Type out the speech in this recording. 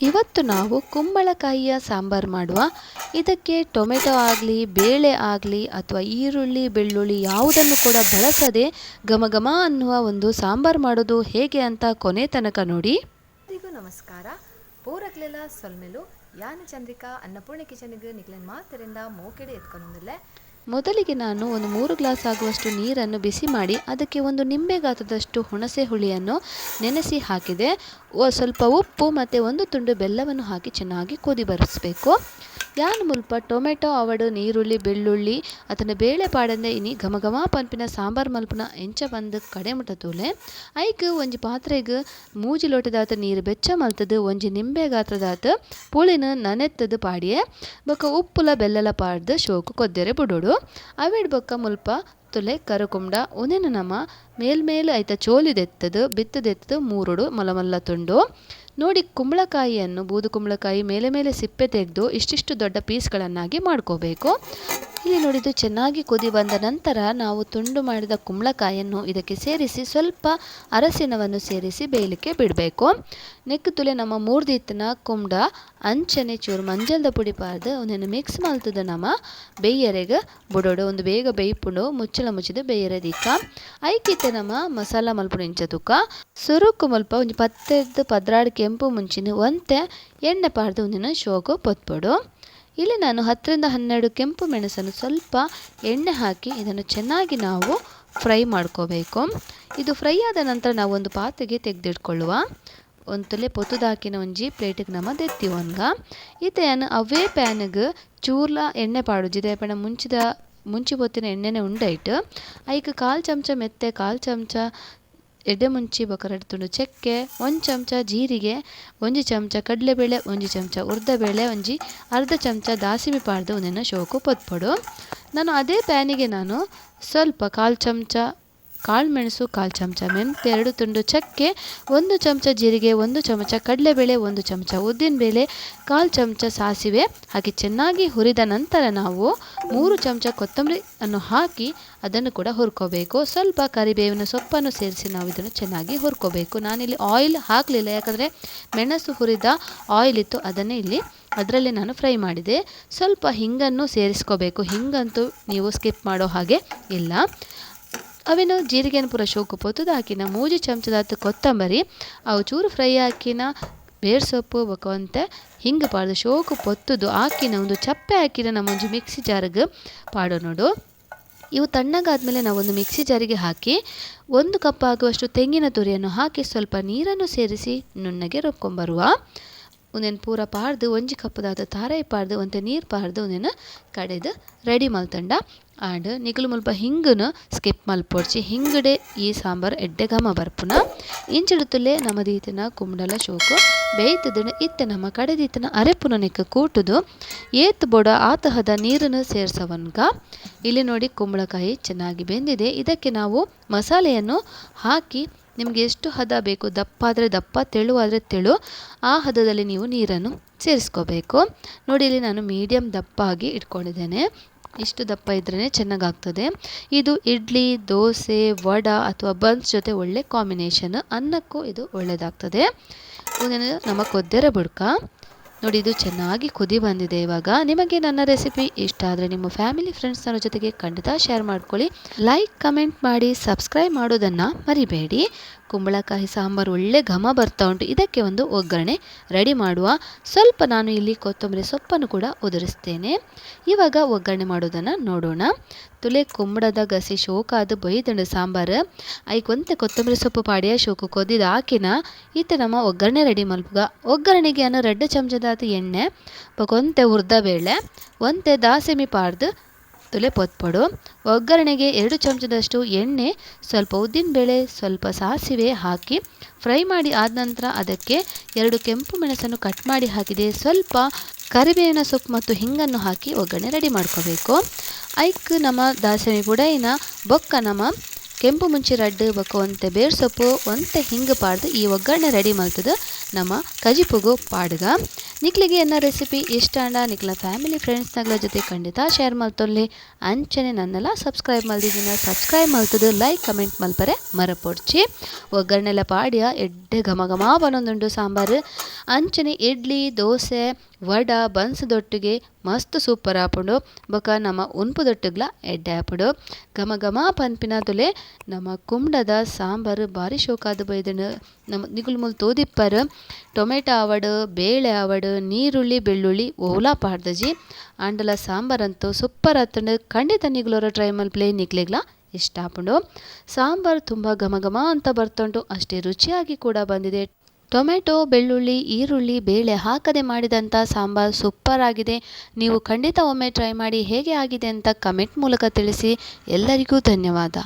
ಇವತ್ತು ನಾವು ಕುಂಬಳಕಾಯಿಯ ಸಾಂಬಾರು ಮಾಡುವ. ಇದಕ್ಕೆ ಟೊಮೆಟೊ ಆಗಲಿ, ಬೇಳೆ ಆಗಲಿ ಅಥವಾ ಈರುಳ್ಳಿ, ಬೆಳ್ಳುಳ್ಳಿ ಯಾವುದನ್ನು ಕೂಡ ಬಳಸದೆ ಘಮ ಘಮ ಅನ್ನುವ ಒಂದು ಸಾಂಬಾರು ಮಾಡೋದು ಹೇಗೆ ಅಂತ ಕೊನೆ ತನಕ ನೋಡಿ. ಎಲ್ಲರಿಗೂ ನಮಸ್ಕಾರ. ಪೂರಕ್ಲೆಲ್ಲ ಸೊಲ್ಮೆಲು. ಯಾನ ಚಂದ್ರಿಕಾ ಅನ್ನಪೂರ್ಣ ಕಿಚನ್ಗೆ ನಿಗ್ಲನ್ ಮಾತರಿಂದ ಮೋಕೆಡೆ ಎತ್ಕೊಂಡೊಂದಿಲ್ಲೆ ಮೊದಲಿಗೆ ನಾನು ಒಂದು ಮೂರು ಗ್ಲಾಸ್ ಆಗುವಷ್ಟು ನೀರನ್ನು ಬಿಸಿ ಮಾಡಿ ಅದಕ್ಕೆ ಒಂದು ನಿಂಬೆ ಗಾತ್ರದಷ್ಟು ಹುಣಸೆ ಹುಳಿಯನ್ನು ನೆನೆಸಿ ಹಾಕಿದೆ. ಸ್ವಲ್ಪ ಉಪ್ಪು ಮತ್ತು ಒಂದು ತುಂಡು ಬೆಲ್ಲವನ್ನು ಹಾಕಿ ಚೆನ್ನಾಗಿ ಕುದಿ ಬರಿಸಬೇಕು. ಯಾನ್ ಮುಲ್ಪ, ಟೊಮೆಟೊ, ಅವಡು, ನೀರುಳ್ಳಿ, ಬೆಳ್ಳುಳ್ಳಿ, ಅದನ್ನು ಬೇಳೆ ಪಾಡಂದೆ ಇನಿ ಘಮ ಘಮ ಪನ್ಪಿನ ಸಾಂಬಾರ್ ಮಲ್ಪನ ಎಂಚ ಬಂದು ಕಡೆ ಮುಟ್ಟತೂಲೆ ಐಕ್ ಒಂಜಿ ಪಾತ್ರೆಗ್ ಮೂಜಿ ಲೋಟದಾತ ನೀರು ಬೆಚ್ಚ ಮಲ್ತದು, ಒಂಜಿ ನಿಂಬೆ ಗಾತ್ರದಾತ ಪುಳಿನ ನನೆತ್ತದು ಪಾಡಿಯೆ. ಬೊಕ ಉಪ್ಪುಲ, ಬೆಲ್ಲಲ ಪಾಡ್ದು ಶೋಕು ಕೊದ್ದೆರೆ ಬುಡೋಡು ಅವಿಡ್ ಬೊಕ್ಕ ಮುಲ್ಪ ತುಲೆ ಕರುಕುಂಡ ಉನೆನ ನಮ ಮೇಲ್ಮೇಲೆ ಐತ ಚೋಲಿದೆತ್ತದು ಬಿತ್ತದೆತ್ತದು ಮೂರುಡು ಮಲಮಲ್ಲ ತುಂಡು. ನೋಡಿ ಕುಂಬಳಕಾಯಿಯನ್ನು, ಬೂದು ಕುಂಬಳಕಾಯಿ ಮೇಲೆ ಮೇಲೆ ಸಿಪ್ಪೆ ತೆಗೆದು ಇಷ್ಟಿಷ್ಟು ದೊಡ್ಡ ಪೀಸ್ಗಳನ್ನಾಗಿ ಮಾಡ್ಕೋಬೇಕು. ಇಲ್ಲಿ ನೋಡಿದ್ದು ಚೆನ್ನಾಗಿ ಕುದಿ ಬಂದ ನಂತರ ನಾವು ತುಂಡು ಮಾಡಿದ ಕುಂಬಳಕಾಯನ್ನು ಇದಕ್ಕೆ ಸೇರಿಸಿ ಸ್ವಲ್ಪ ಅರಸಿನವನ್ನು ಸೇರಿಸಿ ಬೇಯಲಿಕ್ಕೆ ಬಿಡಬೇಕು. ನೆಕ್ಕು ತುಲೆ ನಮ್ಮ ಮೂರ್ದಿತ್ತನ ಕುಂಡ ಅಂಚನೆ ಚೂರು ಮಂಜಲ್ದ ಪುಡಿ ಪಾರ್ದು ಅವನನ್ನು ಮಿಕ್ಸ್ ಮಾಡ್ತದ ನಮ್ಮ ಬೇಯರೆಗೆ ಬುಡೋಡು, ಒಂದು ಬೇಗ ಬೇಯ್ಪುಂಡು, ಮುಚ್ಚಳ ಮುಚ್ಚಿದ ಬೇಯರದಿಕ್ಕ ಐಕಿತ್ತೆ ನಮ್ಮ ಮಸಾಲ ಮಲ್ಪುಡು ಇಂಚ ತುಕ. ಸುರುಕು ಮಲ್ಪ ಒಂದು ಪತ್ತೆದ್ದು ಪದ್ರಾಡು ಕೆಂಪು ಮುಂಚಿನ ಒಂತೆ ಎಣ್ಣೆ ಪಾರ್ದು ಒಂದಿನ ಶೋಕು ಪೊತ್ಪೊಡು. ಇಲ್ಲಿ ನಾನು ಹತ್ತರಿಂದ ಹನ್ನೆರಡು ಕೆಂಪು ಮೆಣಸನ್ನು ಸ್ವಲ್ಪ ಎಣ್ಣೆ ಹಾಕಿ ಇದನ್ನು ಚೆನ್ನಾಗಿ ನಾವು ಫ್ರೈ ಮಾಡ್ಕೋಬೇಕು. ಇದು ಫ್ರೈ ಆದ ನಂತರ ನಾವು ಒಂದು ಪಾತ್ರೆಗೆ ತೆಗೆದಿಟ್ಕೊಳ್ಳುವ. ಒಂದು ತೊಲೆ ಪೊತ್ತುದಾಕಿನ ಒಂಜಿ ಪ್ಲೇಟಿಗೆ ನಮ್ಮ ದೆತ್ತಿ ಒನ್ಗ ಇತೆಯನ್ನು ಅವೇ ಪ್ಯಾನಿಗೆ ಚೂರ್ಲ ಎಣ್ಣೆ ಪಾಡುಜಿದೆ ಪಣ ಮುಂಚಿದ, ಮುಂಚಿ ಪೊತ್ತಿನ ಎಣ್ಣೆನೆ ಉಂಡೈಟ್ ಐಕ್ ಕಾಲು ಚಮಚ ಮೆತ್ತೆ, ಕಾಲು ಚಮಚ ಎಡ್ಡೆ ಮುಂಚಿ ಬೊಕ ರಡ್ಡ್ ತುಂಡು ಚಕ್ಕೆ ಒಂದು ಚಮಚ ಜೀರಿಗೆ, ಒಂಜಿ ಚಮಚ ಕಡಲೆಬೇಳೆ, ಒಂಜಿ ಚಮಚ ಉರ್ದಬೇಳೆ, ಒಂಜಿ ಅರ್ಧ ಚಮಚ ದಾಸಿಮಿ ಪಾಡ್ದು ಉಂದೆನ ಶೋಕು ಪೊತ್ಪೊಡು. ನಾನು ಅದೇ ಪ್ಯಾನಿಗೆ ನಾನು ಸ್ವಲ್ಪ ಕಾಲು ಚಮಚ ಕಾಳು ಮೆಣಸು ಕಾಲು ಚಮಚ ಮೆಂತ್ಯ ಎರಡು ತುಂಡು ಚಕ್ಕೆ, ಒಂದು ಚಮಚ ಜೀರಿಗೆ, ಒಂದು ಚಮಚ ಕಡಲೆಬೇಳೆ, ಒಂದು ಚಮಚ ಉದ್ದಿನಬೇಳೆ ಕಾಲು ಚಮಚ ಸಾಸಿವೆ ಹಾಗೆ ಚೆನ್ನಾಗಿ ಹುರಿದ ನಂತರ ನಾವು ಮೂರು ಚಮಚ ಕೊತ್ತಂಬರಿ ಅನ್ನು ಹಾಕಿ ಅದನ್ನು ಕೂಡ ಹುರ್ಕೋಬೇಕು. ಸ್ವಲ್ಪ ಕರಿಬೇವಿನ ಸೊಪ್ಪನ್ನು ಸೇರಿಸಿ ನಾವು ಇದನ್ನು ಚೆನ್ನಾಗಿ ಹುರ್ಕೋಬೇಕು. ನಾನಿಲ್ಲಿ ಆಯಿಲ್ ಹಾಕಲಿಲ್ಲ, ಯಾಕಂದರೆ ಮೆಣಸು ಹುರಿದ ಆಯಿಲ್ ಇತ್ತು, ಅದನ್ನೇ ಇಲ್ಲಿ ಅದರಲ್ಲಿ ನಾನು ಫ್ರೈ ಮಾಡಿದೆ. ಸ್ವಲ್ಪ ಹಿಂಗನ್ನು ಸೇರಿಸ್ಕೋಬೇಕು. ಹಿಂಗಂತೂ ನೀವು ಸ್ಕಿಪ್ ಮಾಡೋ ಹಾಗೆ ಇಲ್ಲ. ಅವೇನು ಜೀರಿಗೆನ ಪೂರ ಶೋಕು ಪೊತ್ತುದು ಹಾಕಿನ ಮೂಜಿ ಚಮಚದಾತ ಕೊತ್ತಂಬರಿ, ಅವು ಚೂರು ಫ್ರೈ ಹಾಕಿನ ಬೇರ್ ಸೊಪ್ಪು ಬಕವಂತೆ ಹಿಂಗೆ ಪಾಡ್ದು ಶೋಕು ಪೊತ್ತುದು. ಹಾಕಿನ ಒಂದು ಚಪ್ಪೆ ಹಾಕಿನ ನಮ್ಮ ಒಂಜಿ ಮಿಕ್ಸಿ ಜಾರ್ಗೆ ಪಾಡೋ ನೋಡು. ಇವು ತಣ್ಣಗಾದ್ಮೇಲೆ ನಾವೊಂದು ಮಿಕ್ಸಿ ಜಾರಿಗೆ ಹಾಕಿ ಒಂದು ಕಪ್ ಆಗುವಷ್ಟು ತೆಂಗಿನ ತುರಿಯನ್ನು ಹಾಕಿ ಸ್ವಲ್ಪ ನೀರನ್ನು ಸೇರಿಸಿ ನುಣ್ಣಗೆ ರುಬ್ಕೊಂಬರುವ. ಒಂದೇನು ಪೂರ ಪಾಡ್ದು, ಒಂಜಿ ಕಪ್ಪದಾದ ತಾರಾಯಿ ಪಾಡ್ದು, ಒಂತೆ ನೀರು ಪಾಡ್ದು ಒಂದೇನು ಕಡೆದು ರೆಡಿ ಮಲ್ತಂಡ ಆಂಡ್ ನಿಕುಲು ಮುಲ್ಪ ಹಿಂಗನು ಸ್ಕಿಪ್ ಮಲ್ಪೊಡ್ಚಿ ಹಿಂಗಡೆ ಈ ಸಾಂಬಾರ್ ಎಡ್ಡೆ ಘಮ ಬರ್ಪುನ. ಇಂಚಿಡುತ್ತಲೇ ನಮ್ಮದೀತಿನ ಕುಂಬಡಲ ಶೋಕು, ಬೇಯ್ತದನ ಇತ್ತೆ ನಮ್ಮ ಕಡೆದೀತನ ಅರೆಪುನ ನೆಕ್ಕ ಕೂಟುದು. ಏತ್ ಬೊಡ ಆತಹದ ನೀರನ್ನು ಸೇರ್ಸವನ್ಗ. ಇಲ್ಲಿ ನೋಡಿ ಕುಂಬಳಕಾಯಿ ಚೆನ್ನಾಗಿ ಬೆಂದಿದೆ. ಇದಕ್ಕೆ ನಾವು ಮಸಾಲೆಯನ್ನು ಹಾಕಿ ನಿಮಗೆ ಎಷ್ಟು ಹದ ಬೇಕು, ದಪ್ಪ ಆದರೆ ದಪ್ಪ, ತೆಳು ಆದರೆ ತೆಳು, ಆ ಹದದಲ್ಲಿ ನೀವು ನೀರನ್ನು ಸೇರಿಸ್ಕೋಬೇಕು. ನೋಡಿ, ಇಲ್ಲಿ ನಾನು ಮೀಡಿಯಮ್ ದಪ್ಪ ಆಗಿ ಇಟ್ಕೊಂಡಿದ್ದೇನೆ. ಇಷ್ಟು ದಪ್ಪ ಇದ್ರೇ ಚೆನ್ನಾಗಾಗ್ತದೆ. ಇದು ಇಡ್ಲಿ, ದೋಸೆ, ವಡ ಅಥವಾ ಬನ್ಸ್ ಜೊತೆ ಒಳ್ಳೆ ಕಾಂಬಿನೇಷನ್ ಅನ್ನಕ್ಕೂ ಇದು ಒಳ್ಳೆಯದಾಗ್ತದೆ ಇದನ್ನು ನಮ್ಮ ಕೊದ್ದೆರ ಬುಡ್ಕ. ನೋಡಿ, ಇದು ಚೆನ್ನಾಗಿ ಕುದಿ ಬಂದಿದೆ ಇವಾಗ. ನಿಮಗೆ ನನ್ನ ರೆಸಿಪಿ ಇಷ್ಟ ಆದರೆ ನಿಮ್ಮ ಫ್ಯಾಮಿಲಿ ಫ್ರೆಂಡ್ಸ್ನ ಜೊತೆಗೆ ಖಂಡಿತ ಶೇರ್ ಮಾಡ್ಕೊಳ್ಳಿ. ಲೈಕ್, ಕಮೆಂಟ್ ಮಾಡಿ, ಸಬ್ಸ್ಕ್ರೈಬ್ ಮಾಡೋದನ್ನು ಮರಿಬೇಡಿ. ಕುಂಬಳಕಾಯಿ, ಸಾಂಬಾರು, ಒಳ್ಳೆ ಘಮ ಬರ್ತಾ ಉಂಟು. ಇದಕ್ಕೆ ಒಂದು ಒಗ್ಗರಣೆ ರೆಡಿ ಮಾಡುವ. ಸ್ವಲ್ಪ ನಾನು ಇಲ್ಲಿ ಕೊತ್ತಂಬರಿ ಸೊಪ್ಪನ್ನು ಕೂಡ ಉದುರಿಸ್ತೇನೆ. ಇವಾಗ ಒಗ್ಗರಣೆ ಮಾಡೋದನ್ನು ನೋಡೋಣ. ತುಲೆ ಕುಂಬಳದ ಗಸಿ ಶೋಕಾದ ಬೈದಂಡು ಸಾಂಬಾರು. ಐಕ್ ಒಂತೆ ಕೊತ್ತಂಬರಿ ಸೊಪ್ಪು ಪಾಡಿಯ, ಶೋಕು ಕೊದ್ದಿದ ಹಾಕಿನ. ಈತ ನಮ್ಮ ಒಗ್ಗರಣೆ ರೆಡಿ ಮಲ್ಪುಗ. ಒಗ್ಗರಣೆಗೆ ಅನ್ನ ರೆಡ್ಡು ಚಮಚದಾದ ಎಣ್ಣೆ ಬೊಕೊಂತೆ ಹುರ್ದ ಬೇಳೆ ಒಂತೆ ದಾಸೆಮಿ ಪಾಡ್ದು ತುಲೆ ಪೊತ್ಪಡು. ಒಗ್ಗರಣೆಗೆ ಎರಡು ಚಮಚದಷ್ಟು ಎಣ್ಣೆ, ಸ್ವಲ್ಪ ಉದ್ದಿನಬೇಳೆ ಸ್ವಲ್ಪ ಸಾಸಿವೆ ಹಾಕಿ ಫ್ರೈ ಮಾಡಿ ಆದ ನಂತರ ಅದಕ್ಕೆ ಎರಡು ಕೆಂಪು ಮೆಣಸನ್ನು ಕಟ್ ಮಾಡಿ ಹಾಕಿದೆ. ಸ್ವಲ್ಪ ಕರಿಬೇವಿನ ಸೊಪ್ಪು ಮತ್ತು ಹಿಂಗನ್ನು ಹಾಕಿ ಒಗ್ಗರಣೆ ರೆಡಿ ಮಾಡ್ಕೋಬೇಕು. ಐಕ್ ನಮ್ಮ ದಾಸಮಿ ಬುಡೈನ ಬೊಕ್ಕ ನಮ್ಮ ಕೆಂಪು ಮುಂಚಿ ರಡ್ಡು, ಬೊಕ್ಕ ಒಂತೆ ಬೇರ್ ಸೊಪ್ಪು, ಒಂತೆ ಹಿಂಗೆ ಪಾಡ್ದು ಈ ಒಗ್ಗರಣೆ ರೆಡಿ ಮಾಡ್ತದೆ ನಮ್ಮ ಕಜಿಪುಗು ಪಾಡ್ಗ. ನಿಕ್ಲಿಗೆ ಎನ್ನ ರೆಸಿಪಿ ಇಷ್ಟ ಅಂಡ ನಿಕ್ಲ ಫ್ಯಾಮಿಲಿ ಫ್ರೆಂಡ್ಸ್ನಗಳ ಜೊತೆ ಖಂಡಿತ ಶೇರ್ ಮಲ್ತೊಲ್ಲಿ ಅಂಚನೆ ನನ್ನೆಲ್ಲ ಸಬ್ಸ್ಕ್ರೈಬ್ ಮಲ್ದಿದ್ದೀನ ಸಬ್ಸ್ಕ್ರೈಬ್ ಮಲ್ತದು ಲೈಕ್ ಕಮೆಂಟ್ ಮಲ್ಪರೆ ಮರಪೊಡ್ಚಿ. ಒಗ್ಗರಣೆಲ್ಲ ಪಾಡ್ಯ, ಎಡ್ಡೆ ಘಮ ಘಮ ಬನ್ನೊಂದುಂಡು ಸಾಂಬಾರು. ಅಂಚನೆ ಇಡ್ಲಿ, ದೋಸೆ, ವಡ, ಬನ್ಸ್ದೊಟ್ಟಿಗೆ ಮಸ್ತ್ ಸೂಪರ್ ಆಪುಂಡು. ಬೊಕ ನಮ್ಮ ಉನ್ಪುದೊಟ್ಟಿಗ್ಲ ಎಡ್ಡೆ ಆಪುಡು. ಘಮ ಘಮ ಪನ್ಪಿನ ತುಲೆ ನಮ್ಮ ಕುಂಡದ ಸಾಂಬಾರು ಭಾರಿ ಶೋಕಾದ ಬೈದನು. ನಮ್ಮ ನಿಗುಲ್ ಮುಲ್ ತೋದಿಪ್ಪರು. ಟೊಮೆಟೊ ಆವಡು ಬೇಳೆ ಆವಡ್ ನೀರುಳ್ಳಿ, ಬೆಳ್ಳುಳ್ಳಿ, ಓಲಾ ಪಾಡ್ದಜಿ. ಆಂಡಲ ಸಾಂಬಾರಂತೂ ಸೂಪರ್ ಆತುಂಡು. ಖಂಡಿತ ನೀಗ್ಲೋರ ಟ್ರೈ ಮಲ್ಪ್ಲೆ ನಿಗ್ಲಿಗ್ಲಾ? ಇಷ್ಟ ಆಪುಂಡು ಸಾಂಬಾರು ತುಂಬ ಘಮ ಘಮ ಅಂತ ಬರ್ತುಂಟು ಅಷ್ಟೇ ರುಚಿಯಾಗಿ ಕೂಡ ಬಂದಿದೆ. ಟೊಮೆಟೊ, ಬೆಳ್ಳುಳ್ಳಿ, ಈರುಳ್ಳಿ, ಬೇಳೆ ಹಾಕದೆ ಮಾಡಿದಂಥ ಸಾಂಬಾರು ಸೂಪರ್ ಆಗಿದೆ. ನೀವು ಖಂಡಿತ ಒಮ್ಮೆ ಟ್ರೈ ಮಾಡಿ ಹೇಗೆ ಆಗಿದೆ ಅಂತ ಕಮೆಂಟ್ ಮೂಲಕ ತಿಳಿಸಿ. ಎಲ್ಲರಿಗೂ ಧನ್ಯವಾದ.